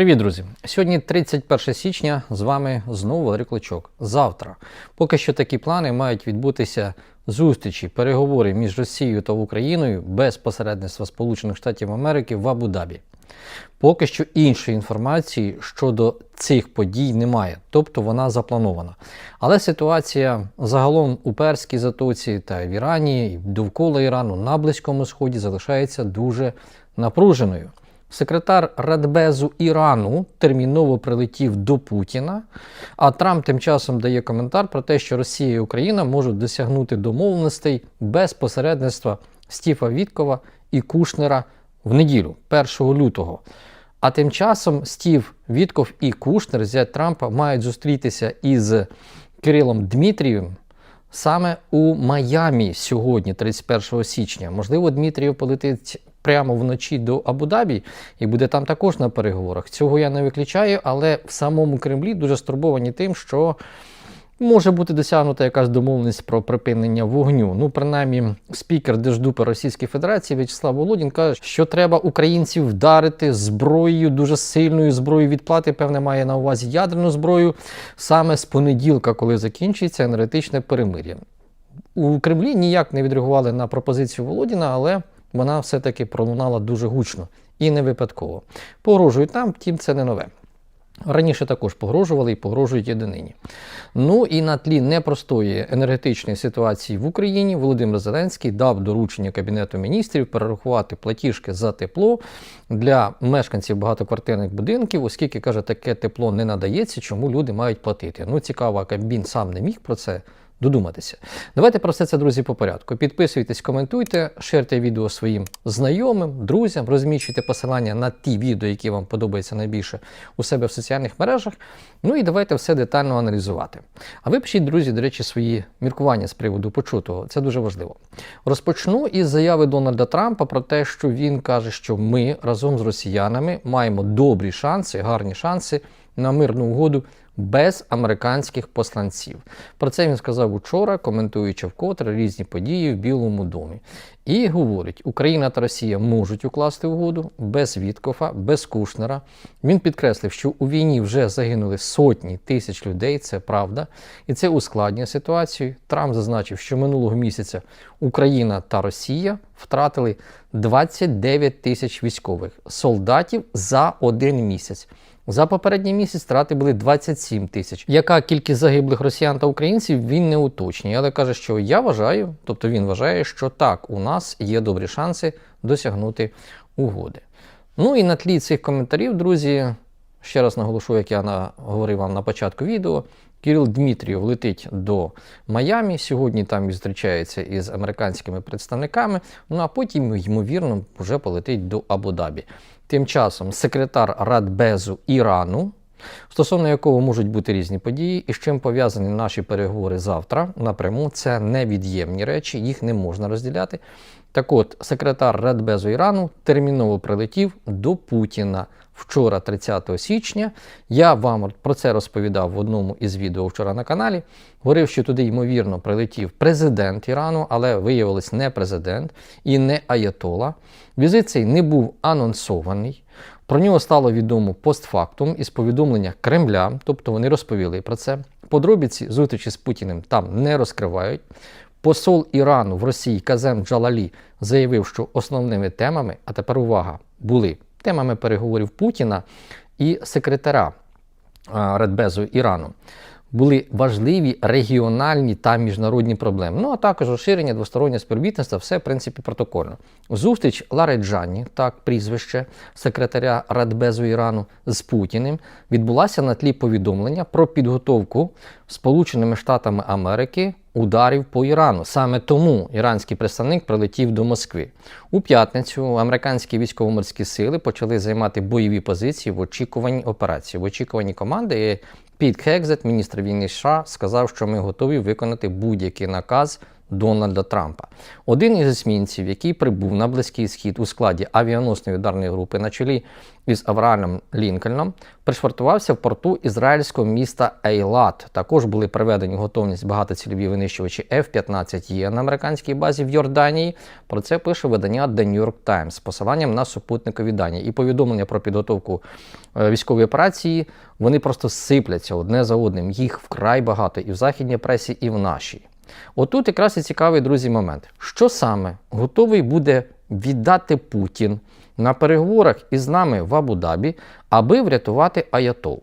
Привіт, друзі! Сьогодні 31 січня. З вами знову Валерій Клочок. Завтра. Поки що такі плани мають відбутися зустрічі, переговори між Росією та Україною без посередництва Сполучених Штатів Америки в Абу-Дабі. Поки що іншої інформації щодо цих подій немає, тобто вона запланована. Але ситуація загалом у Перській затоці та в Ірані, і довкола Ірану на Близькому Сході залишається дуже напруженою. Секретар Радбезу Ірану терміново прилетів до Путіна, а Трамп тим часом дає коментар про те, що Росія і Україна можуть досягнути домовленостей без посередництва Стіфа Віткова і Кушнера в неділю, 1 лютого. А тим часом Стів Вітков і Кушнер, зять Трампа, мають зустрітися із Кирилом Дмитрієм саме у Майамі сьогодні, 31 січня. Можливо, Дмитрієв полетить прямо вночі до Абу-Дабі і буде там також на переговорах. Цього я не виключаю, але в самому Кремлі дуже стурбовані тим, що. Може бути досягнута якась домовленість про припинення вогню. Ну, принаймні, спікер Держдупи Російської Федерації В'ячеслав Володін каже, що треба українців вдарити зброєю, дуже сильною зброєю відплати. Певне, має на увазі ядерну зброю саме з понеділка, коли закінчується енергетичне перемир'я. У Кремлі ніяк не відреагували на пропозицію Володіна, але вона все-таки пролунала дуже гучно і не випадково. Погрожують нам, втім, це не нове. Раніше також погрожували і погрожують і. Ну і на тлі непростої енергетичної ситуації в Україні Володимир Зеленський дав доручення Кабінету міністрів перерахувати платіжки за тепло для мешканців багатоквартирних будинків, оскільки каже, таке тепло не надається, чому люди мають платити. Ну цікаво, Кабмін сам не міг про це додуматися. Давайте про все це, друзі, по порядку. Підписуйтесь, коментуйте, шерте відео своїм знайомим, друзям, розміщуйте посилання на ті відео, які вам подобаються найбільше у себе в соціальних мережах. Ну і давайте все детально аналізувати. А ви пишіть, друзі, до речі, свої міркування з приводу почутого. Це дуже важливо. Розпочну із заяви Дональда Трампа про те, що він каже, що ми разом з росіянами маємо добрі шанси, гарні шанси на мирну угоду без американських посланців. Про це він сказав учора, коментуючи вкотре різні події в Білому домі. І говорить, Україна та Росія можуть укласти угоду без Віткофа, без Кушнера. Він підкреслив, що у війні вже загинули сотні тисяч людей, це правда, і це ускладнює ситуацію. Трамп зазначив, що минулого місяця Україна та Росія втратили 29 тисяч військових солдатів за один місяць. За попередній місяць втрати були 27 тисяч. Яка кількість загиблих росіян та українців він не уточнює, але каже, що я вважаю, тобто він вважає, що так, у нас є добрі шанси досягнути угоди. Ну і на тлі цих коментарів, друзі, ще раз наголошу, як я говорив вам на початку відео. Кирил Дмитрієв летить до Майамі. Сьогодні там зустрічається із американськими представниками. Ну а потім, ймовірно, вже полетить до Абу-Дабі. Тим часом секретар Радбезу Ірану, стосовно якого можуть бути різні події, і з чим пов'язані наші переговори завтра напряму, це невід'ємні речі, їх не можна розділяти. Так от, секретар Радбезу Ірану терміново прилетів до Путіна вчора, 30 січня. Я вам про це розповідав в одному із відео вчора на каналі. Говорив, що туди, ймовірно, прилетів президент Ірану, але виявилось не президент і не Аятола. Візит цей не був анонсований. Про нього стало відомо постфактум із повідомлення Кремля, тобто вони розповіли про це. Подробиці зустрічі з Путіним там не розкривають. Посол Ірану в Росії Казем Джалалі заявив, що основними темами, а тепер увага, були темами переговорів Путіна і секретаря Радбезу Ірану. Були важливі регіональні та міжнародні проблеми. Ну а також розширення двостороннього співробітництва, все в принципі протокольно. Зустріч Лареджані, так прізвище секретаря Радбезу Ірану з Путіним, відбулася на тлі повідомлення про підготовку Сполученими Штатами Америки ударів по Ірану. Саме тому іранський представник прилетів до Москви. У п'ятницю американські військово-морські сили почали займати бойові позиції в очікуванні операції, в очікуванні команди. Піт Хекзет, міністр війни США, сказав, що ми готові виконати будь-який наказ Дональда Трампа. Один із есмінців, який прибув на Близький Схід у складі авіаносної ударної групи на чолі із Авраамом Лінкольном, пришвартувався в порту ізраїльського міста Ейлат. Також були приведені готовність багатоцільові винищувачі F-15E на американській базі в Йорданії. Про це пише видання The New York Times з посиланням на супутникові дані. І повідомлення про підготовку е, військової операції вони просто сипляться одне за одним. Їх вкрай багато і в західній пресі, і в нашій. Отут якраз і цікавий, друзі, момент. Що саме готовий буде віддати Путін на переговорах із нами в Абу-Дабі, аби врятувати Аятол?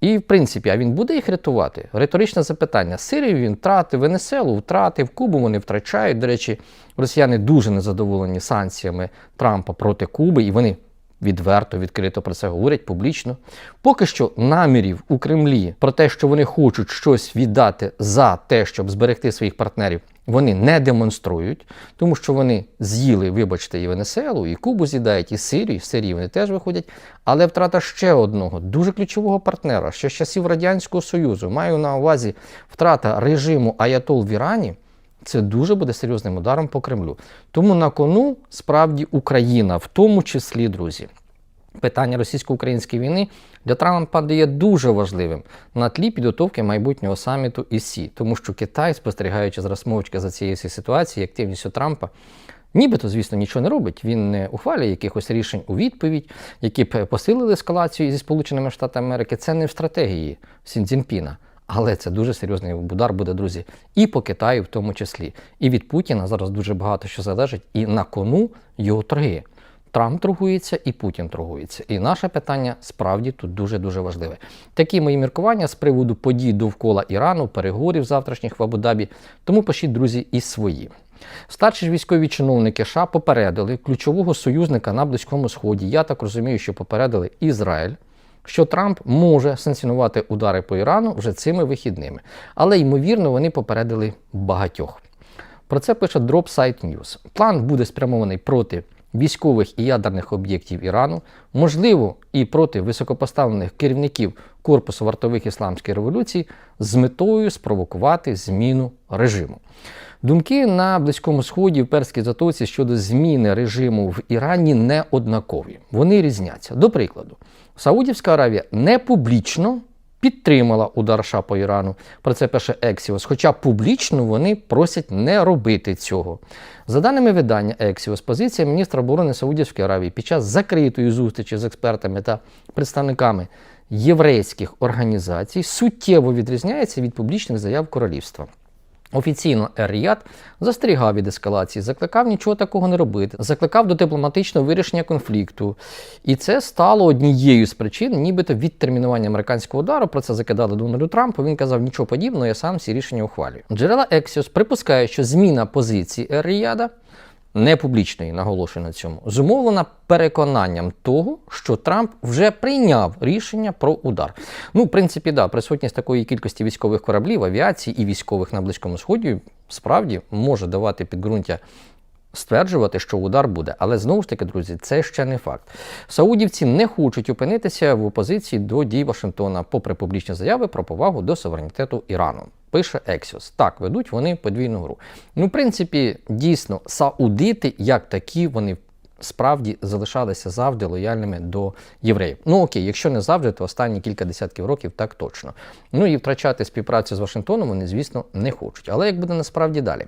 І, в принципі, а він буде їх рятувати? Риторичне запитання. Сирію він втратив, Венеселу втратив, Кубу вони втрачають. До речі, росіяни дуже незадоволені санкціями Трампа проти Куби, і вони відверто, відкрито про це говорять публічно. Поки що намірів у Кремлі про те, що вони хочуть щось віддати за те, щоб зберегти своїх партнерів, вони не демонструють, тому що вони з'їли, вибачте, і Венеселу, і Кубу з'їдають, і Сирію, в Сирії вони теж виходять. Але втрата ще одного дуже ключового партнера, ще з часів Радянського Союзу, маю на увазі втрата режиму Аятол в Ірані. Це дуже буде серйозним ударом по Кремлю. Тому на кону справді Україна, в тому числі, друзі. Питання російсько-української війни для Трампа є дуже важливим на тлі підготовки майбутнього саміту ІСІ, тому що Китай, спостерігаючи з розмовчки за цією ситуацією, активністю Трампа, нібито, звісно, нічого не робить. Він не ухвалює якихось рішень у відповідь, які б посилили ескалацію зі Сполученими Штатами Америки. Це не в стратегії Сінцзінпіна. Але це дуже серйозний удар буде, друзі, і по Китаю в тому числі. І від Путіна зараз дуже багато що залежить, і на кону його торги. Трамп торгується і Путін торгується. І наше питання справді тут дуже-дуже важливе. Такі мої міркування з приводу подій довкола Ірану, переговорів завтрашніх в Абу-Дабі. Тому пишіть, друзі, і свої. Старші ж військові чиновники США попередили ключового союзника на Близькому Сході. Я так розумію, що попередили Ізраїль. Що Трамп може санкціонувати удари по Ірану вже цими вихідними. Але, ймовірно, вони попередили багатьох. Про це пише Dropsite News. План буде спрямований проти військових і ядерних об'єктів Ірану, можливо, і проти високопоставлених керівників Корпусу вартових ісламської революції з метою спровокувати зміну режиму. Думки на Близькому Сході в Перській затоці щодо зміни режиму в Ірані не однакові. Вони різняться. До прикладу, Саудівська Аравія не публічно підтримала удар США по Ірану. Про це пише Ексіос. Хоча публічно вони просять не робити цього. За даними видання Ексіос, позиція міністра оборони Саудівської Аравії під час закритої зустрічі з експертами та представниками єврейських організацій суттєво відрізняється від публічних заяв королівства. Офіційно Ер-Ріад застерігав від ескалації, закликав нічого такого не робити, закликав до дипломатичного вирішення конфлікту. І це стало однією з причин, нібито відтермінування американського удару. Про це закидали Дональду Трампу. Він казав, нічого подібного, я сам ці рішення ухвалюю. Джерела Ексіос припускає, що зміна позиції Ер-Ріада не публічної, наголошую на цьому, зумовлена переконанням того, що Трамп вже прийняв рішення про удар. Ну, в принципі, да, присутність такої кількості військових кораблів, авіації і військових на Близькому Сході справді може давати підґрунтя. Стверджувати, що удар буде, але знову ж таки, друзі, це ще не факт. Саудівці не хочуть опинитися в опозиції до дій Вашингтона, попри публічні заяви про повагу до суверенітету Ірану. Пише Ексіос. Так, ведуть вони подвійну гру. Ну, в принципі, дійсно, саудити, як такі, вони справді залишалися завжди лояльними до євреїв. Ну окей, якщо не завжди, то останні кілька десятків років так точно. Ну і втрачати співпрацю з Вашингтоном вони, звісно, не хочуть. Але як буде насправді далі?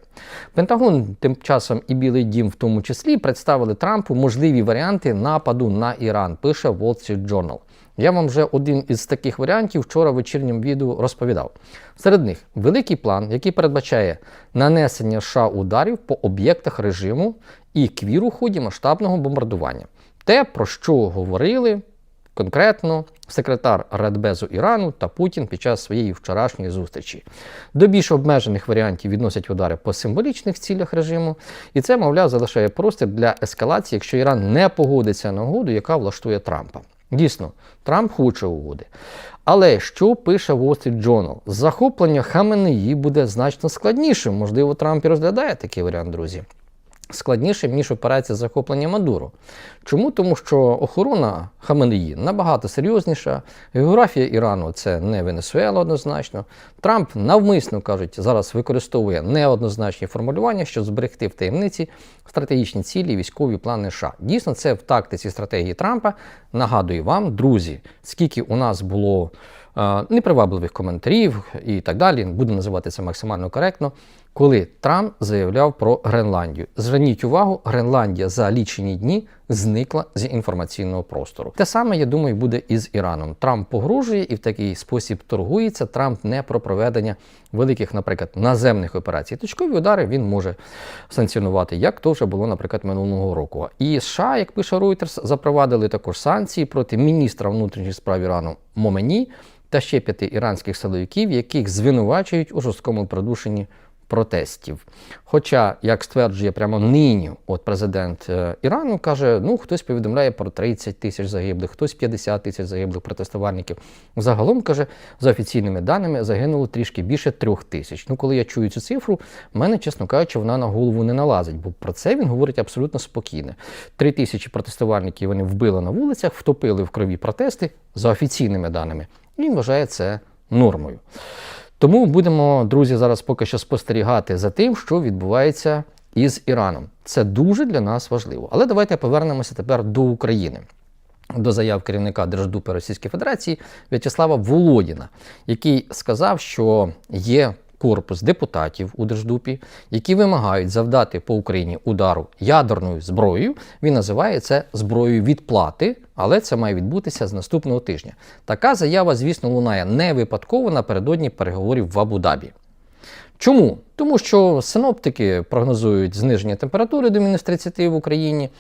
Пентагон тим часом і Білий Дім в тому числі представили Трампу можливі варіанти нападу на Іран, пише Wall Street Journal. Я вам вже один із таких варіантів вчора в вечірньому відео розповідав. Серед них великий план, який передбачає нанесення США ударів по об'єктах режиму і квір у ході масштабного бомбардування. Те, про що говорили конкретно секретар Радбезу Ірану та Путін під час своєї вчорашньої зустрічі. До більш обмежених варіантів відносять удари по символічних цілях режиму, і це, мовляв, залишає простір для ескалації, якщо Іран не погодиться на угоду, яка влаштує Трампа. Дійсно, Трамп хоче угоди. Але що пише Wall Street Journal? Захоплення Хаменеї буде значно складнішим. Можливо, Трамп і розглядає такий варіант, друзі. складнішим, ніж операція захоплення Мадуро. Чому? Тому що охорона Хаменеї набагато серйозніша, географія Ірану це не Венесуела однозначно. Трамп навмисно кажуть, зараз використовує неоднозначні формулювання, щоб зберегти в таємниці стратегічні цілі і військові плани США. Дійсно, це в тактиці стратегії Трампа. Нагадую вам, друзі, скільки у нас було е, непривабливих коментарів і так далі, буду називати це максимально коректно, коли Трамп заявляв про Гренландію. Зверніть увагу, Гренландія за лічені дні зникла з інформаційного простору. Те саме, я думаю, буде і з Іраном. Трамп погрожує і в такий спосіб торгується. Трамп не про проведення великих, наприклад, наземних операцій. Точкові удари він може санкціонувати, як то вже було, наприклад, минулого року. І США, як пише Reuters, запровадили також санкції проти міністра внутрішніх справ Ірану Момені та ще п'яти іранських силовиків, яких звинувачують у жорсткому придушенні протестів. Хоча, як стверджує прямо нині, от президент е, Ірану каже, ну хтось повідомляє про 30 тисяч загиблих, хтось 50 тисяч загиблих протестувальників. Загалом каже, за офіційними даними загинуло трішки більше трьох тисяч. Ну, коли я чую цю цифру, в мене, чесно кажучи, вона на голову не налазить, бо про це він говорить абсолютно спокійно. Три тисячі протестувальників вони вбили на вулицях, втопили в крові протести за офіційними даними. І він вважає це нормою. Тому будемо, друзі, зараз поки що спостерігати за тим, що відбувається із Іраном. Це дуже для нас важливо. Але давайте повернемося тепер до України. До заяв керівника Держдупи Російської Федерації В'ячеслава Володіна, який сказав, що є корпус депутатів у Держдупі, які вимагають завдати по Україні удару ядерною зброєю. Він називає це зброєю відплати, але це має відбутися з наступного тижня. Така заява, звісно, лунає не випадково напередодні переговорів в Абу-Дабі. Чому? Тому що синоптики прогнозують зниження температури до мінус 30 в Україні.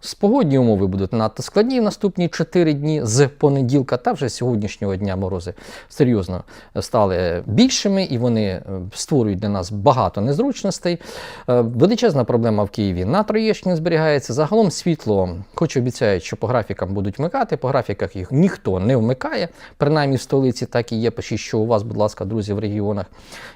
Спогодні умови будуть надто складні в наступні 4 дні з понеділка, та вже з сьогоднішнього дня морози серйозно стали більшими і вони е, створюють для нас багато незручностей. Е, Величезна проблема в Києві на Троєщині зберігається. Загалом світло, хоч обіцяють, що по графікам будуть вмикати, по графіках їх ніхто не вмикає, принаймні в столиці так і є. Пишіть, що у вас, будь ласка, друзі, в регіонах.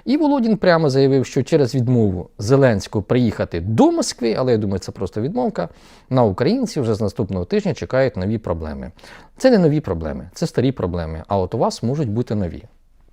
І Володін прямо заявив, що через відмову Зеленського приїхати до Москви, але я думаю, це просто відмовка. На українці вже з наступного тижня чекають нові проблеми. Це не нові проблеми, це старі проблеми. А от у вас можуть бути нові.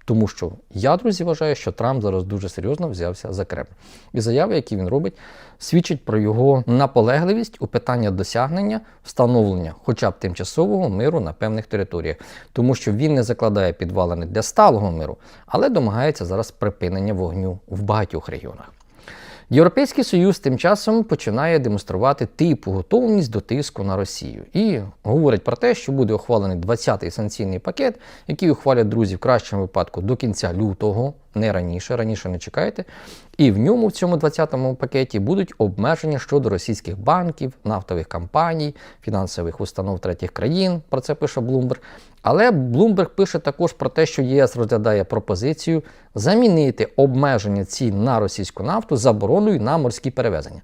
Тому що я, друзі, вважаю, що Трамп зараз дуже серйозно взявся за Кремль. І заяви, які він робить, свідчать про його наполегливість у питання досягнення встановлення, хоча б тимчасового миру на певних територіях, тому що він не закладає підвалини для сталого миру, але домагається зараз припинення вогню в багатьох регіонах. Європейський Союз тим часом починає демонструвати типу готовність до тиску на Росію. І говорить про те, що буде ухвалений 20-й санкційний пакет, який ухвалять друзі в кращому випадку до кінця лютого, не раніше, раніше не чекайте. І в ньому, в цьому 20-му пакеті, будуть обмеження щодо російських банків, нафтових компаній, фінансових установ третіх країн. Про це пише Bloomberg. Але Bloomberg пише також про те, що ЄС розглядає пропозицію замінити обмеження цін на російську нафту забороною на морські перевезення.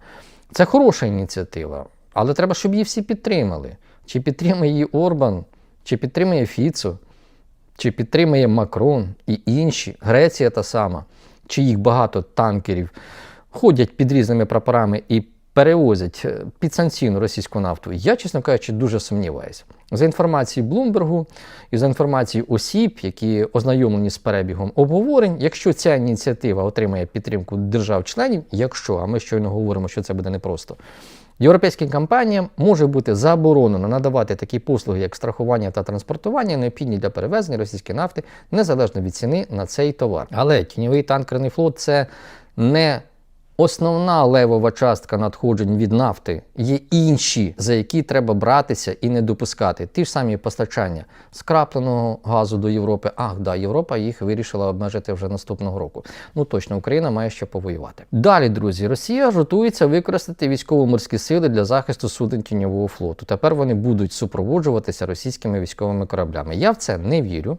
Це хороша ініціатива, але треба, щоб її всі підтримали. Чи підтримає її Орбан, чи підтримає Фіцо, чи підтримає Макрон і інші, Греція та сама, чи їх багато танкерів ходять під різними прапорами і перевозять е, підсанкційну російську нафту. Я, чесно кажучи, дуже сумніваюся. За інформацією Блумбергу і за інформацією осіб, які ознайомлені з перебігом обговорень, якщо ця ініціатива отримає підтримку держав-членів, якщо, а ми щойно говоримо, що це буде непросто, європейським компаніям може бути заборонено надавати такі послуги, як страхування та транспортування, необхідні для перевезення російської нафти, незалежно від ціни на цей товар. Але тіньовий танкерний флот це не Основна левова частка надходжень від нафти є інші, за які треба братися і не допускати. Ті ж самі постачання скрапленого газу до Європи. Ах, да, Європа їх вирішила обмежити вже наступного року. Ну точно, Україна має ще повоювати. Далі, друзі, Росія готується використати військово-морські сили для захисту суден тіньового флоту. Тепер вони будуть супроводжуватися російськими військовими кораблями. Я в це не вірю.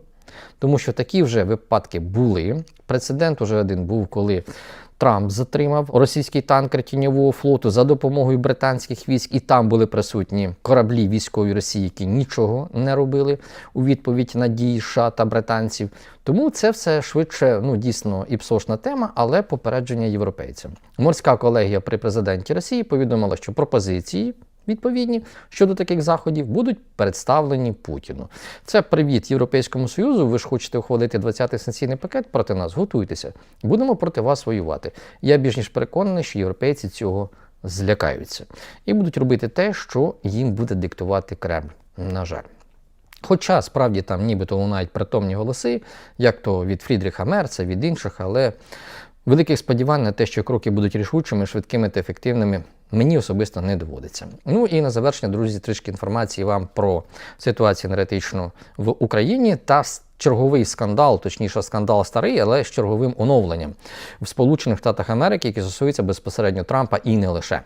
Тому що такі вже випадки були. Прецедент уже один був, коли Трамп затримав російський танкер тіньового флоту за допомогою британських військ, і там були присутні кораблі військові Росії, які нічого не робили у відповідь на дії США та британців. Тому це все швидше, ну дійсно іпсошна тема, але попередження європейцям. Морська колегія при президенті Росії повідомила, що пропозиції. Відповідні щодо таких заходів будуть представлені Путіну. Це привіт Європейському Союзу. Ви ж хочете ухвалити 20-й санкційний пакет проти нас. Готуйтеся, будемо проти вас воювати. Я більш ніж переконаний, що європейці цього злякаються і будуть робити те, що їм буде диктувати Кремль. На жаль. Хоча справді там нібито лунають притомні голоси, як то від Фрідріха Мерца, від інших, але великих сподівань на те, що кроки будуть рішучими, швидкими та ефективними, мені особисто не доводиться. Ну і на завершення, друзі, трішки інформації вам про ситуацію енергетичну в Україні та черговий скандал, точніше, скандал старий, але з черговим оновленням в Сполучених Штатах Америки, який стосується безпосередньо Трампа і не лише.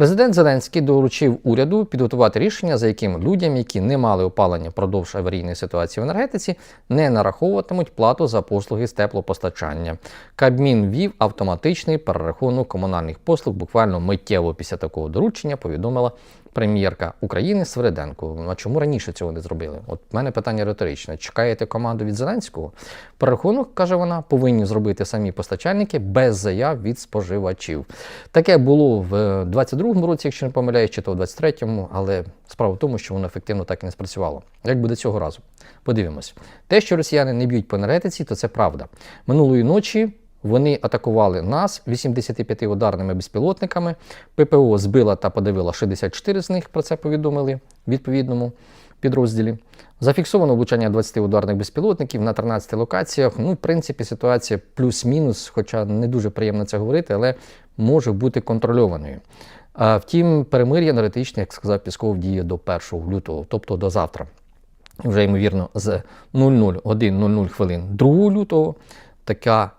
Президент Зеленський доручив уряду підготувати рішення, за яким людям, які не мали опалення впродовж аварійної ситуації в енергетиці, не нараховуватимуть плату за послуги з теплопостачання. Кабмін вів автоматичний перерахунок комунальних послуг буквально миттєво після такого доручення, повідомила прем'єрка України Свириденко. А чому раніше цього не зробили? От в мене питання риторичне. Чекаєте команду від Зеленського? Перерахунок, каже вона, повинні зробити самі постачальники без заяв від споживачів. Таке було в 22-му році, якщо не помиляюсь, чи то в 23-му, але справа в тому, що воно ефективно так і не спрацювало. Як буде цього разу? Подивимось. Те, що росіяни не б'ють по енергетиці, то це правда. Минулої ночі. Вони атакували нас 85 ударними безпілотниками. ППО збила та подавила 64 з них. Про це повідомили в відповідному підрозділі. Зафіксовано влучання 20 ударних безпілотників на 13 локаціях. Ну, в принципі, ситуація плюс-мінус, хоча не дуже приємно це говорити, але може бути контрольованою. А, Втім, перемир'я енергетичне, як сказав Пісков, діє до 1 лютого, тобто до завтра. Вже ймовірно, з 00.00 хвилин 2 лютого така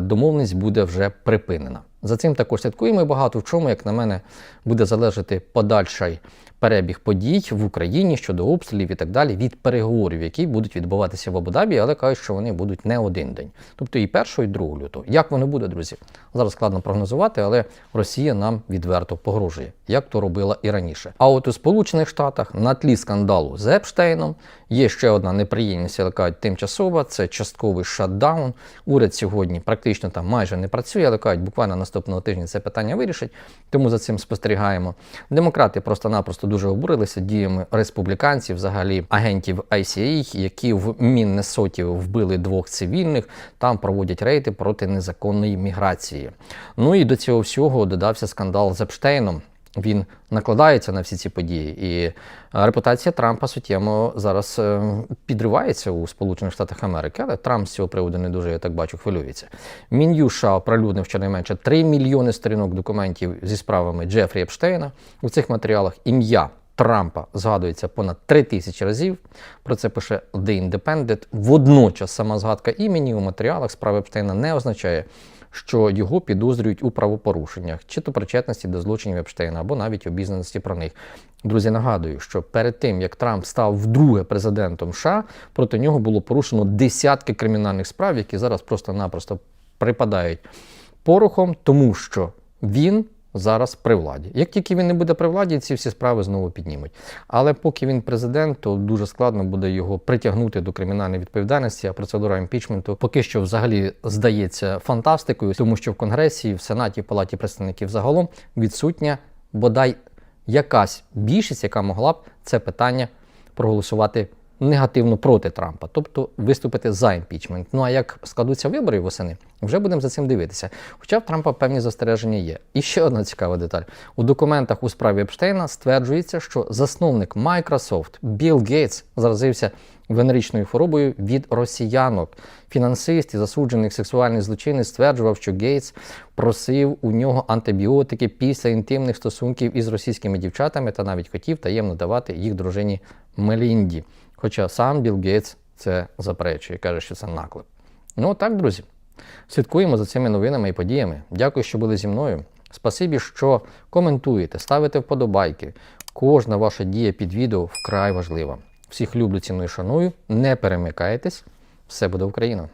домовленість буде вже припинена. За цим також слідкуємо і багато в чому, як на мене, буде залежати подальший перебіг подій в Україні щодо обстрілів і так далі від переговорів, які будуть відбуватися в Абу-Дабі, але кажуть, що вони будуть не один день, тобто і 1, і 2 лютого. Як воно буде, друзі? Зараз складно прогнозувати, але Росія нам відверто погрожує, як то робила і раніше. А от у Сполучених Штатах на тлі скандалу з Епштейном є ще одна неприємність, яка кажуть, тимчасова. Це частковий шатдаун. Уряд сьогодні практично там майже не працює, але кажуть, буквально наступного тижня це питання вирішить. Тому за цим спостерігаємо. Демократи просто-напросто дуже обурилися діями республіканців, взагалі агентів ICA, які в Міннесоті вбили двох цивільних. Там проводять рейди проти незаконної міграції. Ну і до цього всього додався скандал з Епштейном. Він накладається на всі ці події, і е, репутація Трампа суттєво зараз е, підривається у Сполучених Штатах Америки, але Трамп з цього приводу не дуже, я так бачу, хвилюється. Мін'юша оприлюднив щонайменше 3 мільйони сторінок документів зі справами Джефрі Епштейна. У цих матеріалах ім'я Трампа згадується понад 3 тисячі разів. Про це пише The Independent. Водночас сама згадка імені у матеріалах справи Епштейна не означає, що його підозрюють у правопорушеннях, чи то причетності до злочинів Епштейна, або навіть обізнаності про них. Друзі, нагадую, що перед тим як Трамп став вдруге президентом США, проти нього було порушено десятки кримінальних справ, які зараз просто-напросто припадають порохом, тому що він зараз при владі. Як тільки він не буде при владі, ці всі справи знову піднімуть. Але поки він президент, то дуже складно буде його притягнути до кримінальної відповідальності. А процедура імпічменту поки що взагалі здається фантастикою, тому що в Конгресі, в Сенаті, в Палаті представників загалом відсутня бодай якась більшість, яка могла б це питання проголосувати негативно проти Трампа, тобто виступити за імпічмент. Ну а як складуться вибори восени, вже будемо за цим дивитися. Хоча в Трампа певні застереження є. І ще одна цікава деталь: у документах у справі Епштейна стверджується, що засновник Microsoft Білл Гейтс заразився венеричною хворобою від росіянок. Фінансист і засуджений сексуальний злочинець стверджував, що Гейтс просив у нього антибіотики після інтимних стосунків із російськими дівчатами та навіть хотів таємно давати їх дружині Мелінді. Хоча сам Білл Гейтс це заперечує, каже, що це наклеп. Ну так, друзі. Слідкуємо за цими новинами і подіями. Дякую, що були зі мною. Спасибі, що коментуєте, ставите вподобайки. Кожна ваша дія під відео вкрай важлива. Всіх люблю, ціную, шаную. Не перемикайтесь. Все буде Україна!